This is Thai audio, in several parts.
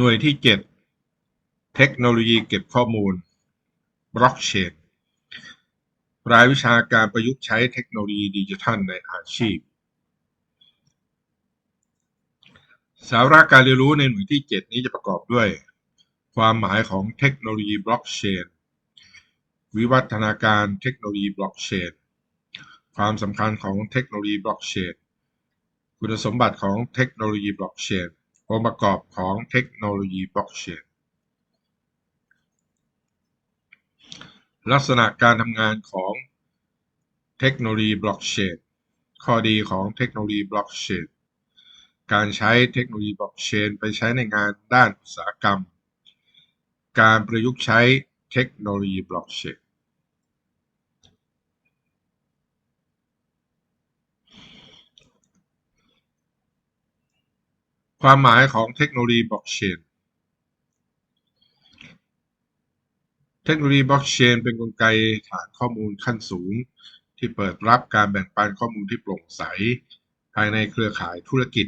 หน่วยที่ 7 เทคโนโลยีเก็บข้อมูลบล็อกเชนรายวิชาการประยุกต์ใช้เทคโนโลยีดิจิทัลในอาชีพ สาระการเรียนรู้ในหน่วยที่ 7 นี้จะประกอบด้วย ความหมายของเทคโนโลยีบล็อกเชนวิวัฒนาการเทคโนโลยีบล็อกเชนความสำคัญของเทคโนโลยีบล็อกเชนคุณสมบัติของเทคโนโลยีบล็อกเชน องค์ประกอบของเทคโนโลยีบล็อกเชนลักษณะการทำงานของเทคโนโลยีบล็อกเชนข้อดีของเทคโนโลยีบล็อกเชนการใช้เทคโนโลยีบล็อกเชนไปใช้ในงานด้านอุตสาหกรรม การประยุกต์ใช้เทคโนโลยีบล็อกเชน ความหมายของเทคโนโลยีบล็อกเชน เทคโนโลยีบล็อกเชนเป็นกลไกฐานข้อมูลขั้นสูง ที่เปิดรับการแบ่งปันข้อมูลที่โปร่งใส ภายในเครือข่ายธุรกิจ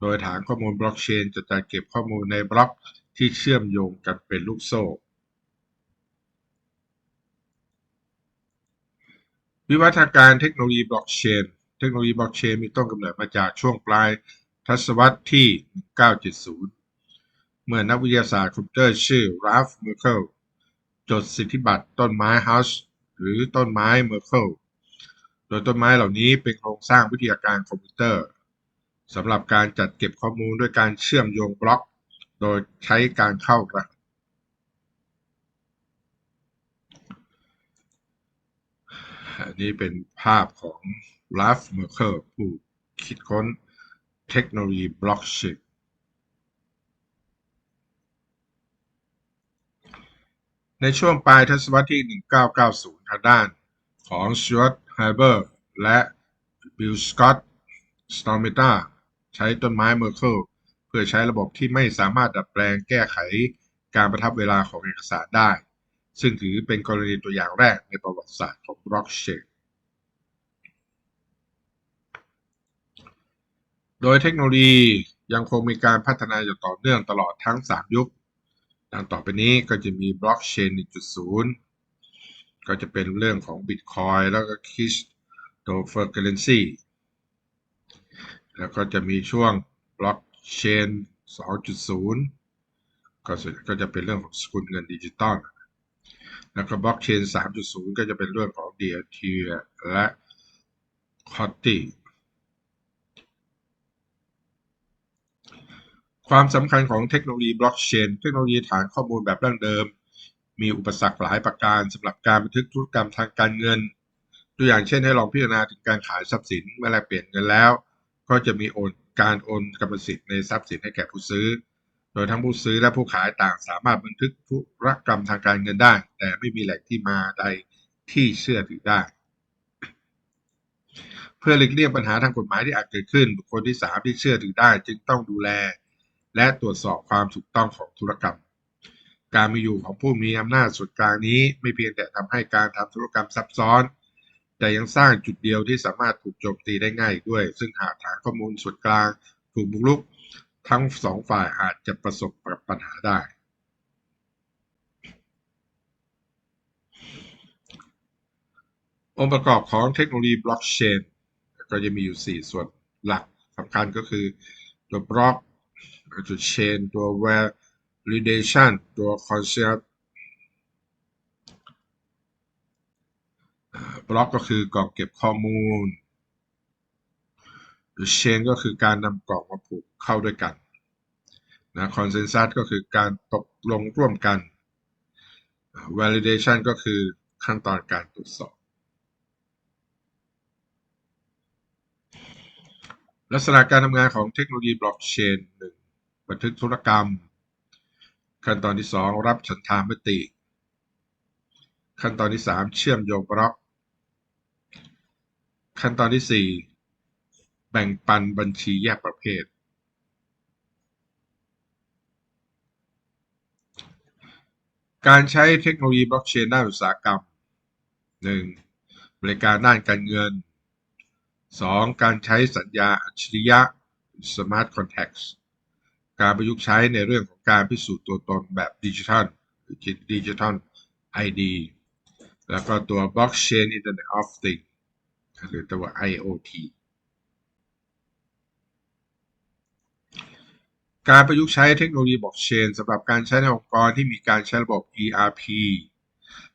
โดยฐานข้อมูลบล็อกเชนจะจัดเก็บข้อมูลในบล็อกที่เชื่อมโยงกันเป็นลูกโซ่ วิวัฒนาการเทคโนโลยีบล็อกเชน เทคโนโลยีบล็อกเชนมีต้นกำเนิดมาจากช่วงปลาย ทศวรรษที่ 1970 เมื่อนักวิทยาศาสตร์คอมพิวเตอร์ชื่อราฟเมอร์เคิลจดสิทธิบัตรต้นไม้ฮัชหรือต้นไม้เมอร์เคิลโดยต้นไม้เหล่านี้เป็นโครงสร้างวิทยาการคอมพิวเตอร์สำหรับการจัดเก็บข้อมูลด้วยการเชื่อมโยงบล็อก โดยใช้การเข้ารหัสอันนี้เป็นภาพของลาฟเมอร์เคิลผู้คิดค้น เทคโนโลยีบล็อกเชนในช่วงปลายทศวรรษที่ 1990 ทางด้านของ Stuart Haber และบิลสกอตสตอมิตาใช้ต้นไม้เมอร์เคิลเพื่อใช้ระบบที่ไม่สามารถดัดแปลงแก้ไขการประทับเวลาของเอกสารได้ ซึ่งถือเป็นกรณีตัวอย่างแรกในประวัติศาสตร์ของบล็อกเชน โดยเทคโนโลยียังคงมีการพัฒนาอย่างต่อเนื่องตลอดทั้ง 3 ยุค ดังต่อไปนี้ก็จะมีบล็อกเชน1.0 ก็จะเป็นเรื่องของ Bitcoin แล้วก็ Cryptocurrency แล้วก็จะมีช่วงบล็อกเชน2.0 ก็ก็จะเป็นเรื่องของสกุลเงินดิจิตอล แล้วก็บล็อกเชน3.0 ก็จะเป็นเรื่องของ DLT และ c o t i ความสำคัญของเทคโนโลยีบล็อกเชนเทคโนโลยีฐานข้อมูลแบบดั้งเดิม มีอุปสรรคหลายประการสำหรับการบันทึกธุรกรรมทางการเงิน ตัวอย่างเช่นให้ลองพิจารณาถึงการขายทรัพย์สินเมื่อแลกเปลี่ยนเงินแล้ว ก็จะมีโอนการโอนกรรมสิทธิ์ในทรัพย์สินให้แก่ผู้ซื้อ โดยทั้งผู้ซื้อและผู้ขายต่างสามารถบันทึกธุรกรรมทางการเงินได้ แต่ไม่มีแหล่งที่มาใดที่เชื่อถือได้ เพื่อหลีกเลี่ยงปัญหาทางกฎหมายที่อาจเกิดขึ้น บุคคลที่สามที่เชื่อถือได้ จึงต้องดูแล และตรวจสอบความถูกต้องของธุรกรรม การมีอยู่ของผู้มีอำนาจส่วนกลางนี้ไม่เพียงแต่ทำให้การทำธุรกรรมซับซ้อน แต่ยังสร้างจุดเดียวที่สามารถถูกโจมตีได้ง่ายด้วย ซึ่งหากฐานข้อมูลส่วนกลางถูกบุกรุก ทั้งสองฝ่ายอาจจะประสบกับปัญหาได้องค์ประกอบของเทคโนโลยีบล็อกเชนก็จะมีอยู่ 4 ส่วนหลักสำคัญก็คือตัวบล็อก ตัวเชนตัว validation ตัว concept บล็อกก็คือกล่องเก็บข้อมูลหรือ chain ก็คือการนำกล่องมาผูกเข้าด้วยกันนะ consensus ก็คือการตกลงร่วมกัน validation ก็คือขั้นตอนการตรวจสอบ ลักษณะการทำงานของเทคโนโลยีบล็อกเชนน บันทึกธุรกรรม ขั้นตอนที่ 2 รับฉันทามติ ขั้นตอนที่ 3 เชื่อมโยงบล็อก ขั้นตอนที่ 4 แบ่งปันบัญชีแยกประเภท การใช้เทคโนโลยีบล็อกเชนด้านอุตสาหกรรม 1. บริการด้านการเงิน 2. การใช้สัญญาอัจฉริยะ Smart Contacts การประยุกต์ใช้ในเรื่องของการพิสูจน์ตัวตนแบบดิจิทัลดิจิทัล ID แล้วก็ตัว Blockchain Internet of Things หรือตัว IoT การประยุกต์ใช้เทคโนโลยีบล็อกเชนสำหรับการใช้ในองค์กรที่มีการใช้ระบบ ERP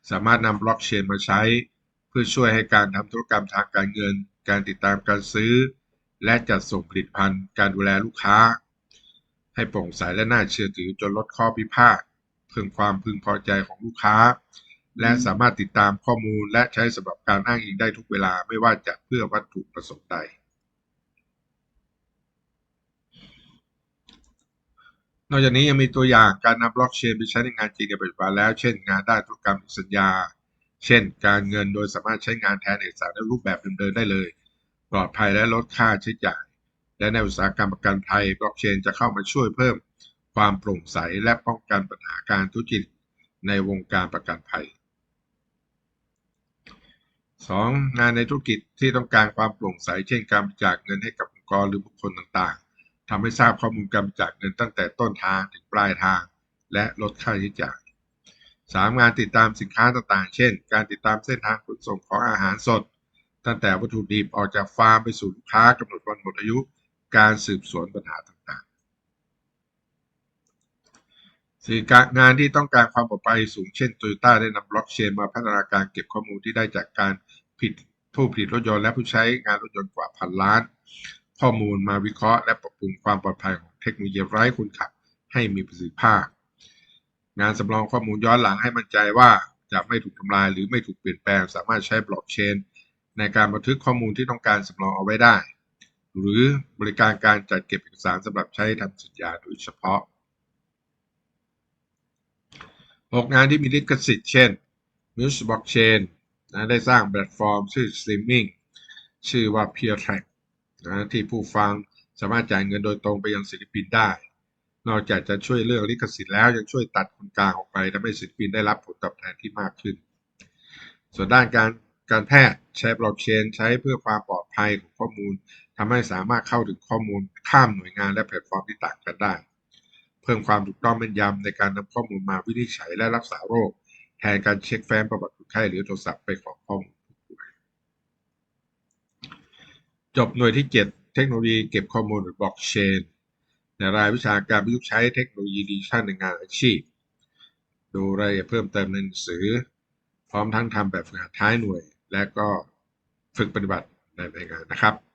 สามารถนำบล็อกเชนมาใช้ เพื่อช่วยให้การทำธุรกรรมทางการเงิน การติดตามการซื้อ และจัดส่งผลิตภัณฑ์ การดูแลลูกค้า ให้โปร่งใสและน่าเชื่อถือจนลดข้อพิพาทเพิ่มความพึงพอใจของลูกค้า และสามารถติดตามข้อมูลและใช้สำหรับการอ้างอิงได้ทุกเวลาไม่ว่าจะเพื่อวัตถุประสงค์ใด นอกจากนี้ยังมีตัวอย่างการนำบล็อกเชนไปใช้ในงานจริงในปัจจุบันแล้ว เช่น งานด้านธุรกรรมสัญญา เช่น การเงินโดยสามารถใช้งานแทนเอกสารในรูปแบบเดิมๆได้เลย ปลอดภัยและลดค่าใช้จ่าย และในอุตสาหกรรมประกันภัยบล็อกเชนจะเข้ามาช่วยเพิ่มความโปร่งใสและป้องกันปัญหาการทุจริตในวงการประกันภัย 2. งานในธุรกิจที่ต้องการความโปร่งใส เช่นการบริจาคเงินให้กับองค์กรหรือบุคคลต่างๆทำให้ทราบข้อมูลการบริจาคเงินตั้งแต่ต้นทางถึงปลายทาง และลดค่าใช้จ่าย 3. งานติดตามสินค้าต่างๆ เช่น การติดตามเส้นทางขนส่งของอาหารสด ตั้งแต่วัตถุดิบออกจากฟาร์มไปสู่ลูกค้ากำหนดวันหมดอายุ การสืบสวนปัญหาต่างๆสี่งานที่ต้องการความปลอดภัยสูงเช่นโตโยต้าได้นำบล็อกเชนมาพัฒนาการเก็บข้อมูลที่ได้จากการผิดผู้ผลิตรถยนต์และผู้ใช้งานรถยนต์กว่าพันล้าน ข้อมูลมาวิเคราะห์และปรับปรุงความปลอดภัยของเทคโนโลยีไร้คนขับให้มีประสิทธิภาพ งานสำรองข้อมูลย้อนหลังให้มั่นใจว่าจะไม่ถูกทำลายหรือไม่ถูกเปลี่ยนแปลง สามารถใช้บล็อกเชนในการบันทึกข้อมูลที่ต้องการสำรองเอาไว้ได้ หรือบริการการจัดเก็บเอกสารสำหรับใช้ทำสัญญาโดยเฉพาะ 6 งานที่มีลิขสิทธิ์เช่น Muse Blockchain นะได้สร้างแพลตฟอร์มชื่อ Streaming ชื่อว่า Peer Track นะที่ผู้ฟังสามารถจ่ายเงินโดยตรงไปยังศิลปินได้ นอกจากจะช่วยเรื่องลิขสิทธิ์แล้วยังช่วยตัดคนกลางออกไปทำให้ศิลปินได้รับผลตอบแทนที่มากขึ้น ส่วนด้านการการแพทย์ใช้บล็อกเชนใช้เพื่อความปลอดภัยของข้อมูล ทำให้สามารถเข้าถึงข้อมูลข้ามหน่วยงานและแพลตฟอร์มที่ต่างกันได้ เพิ่มความถูกต้องแม่นยำในการนำข้อมูลมาวินิจฉัยและรักษาโรค แทนการเช็คแฟ้มประวัติคนไข้หรือโทรศัพท์ไปขอข้อมูลผู้ป่วยจบหน่วยที่ 7 เทคโนโลยีเก็บข้อมูลหรือบล็อกเชนในรายวิชาการประยุกต์ใช้เทคโนโลยีดิจิทัลในงานอาชีพ ดูรายละเอียดเพิ่มเติมในหนังสือ พร้อมทั้งทำแบบฝึกหัดท้ายหน่วย และก็ฝึกปฏิบัติในงานนะครับ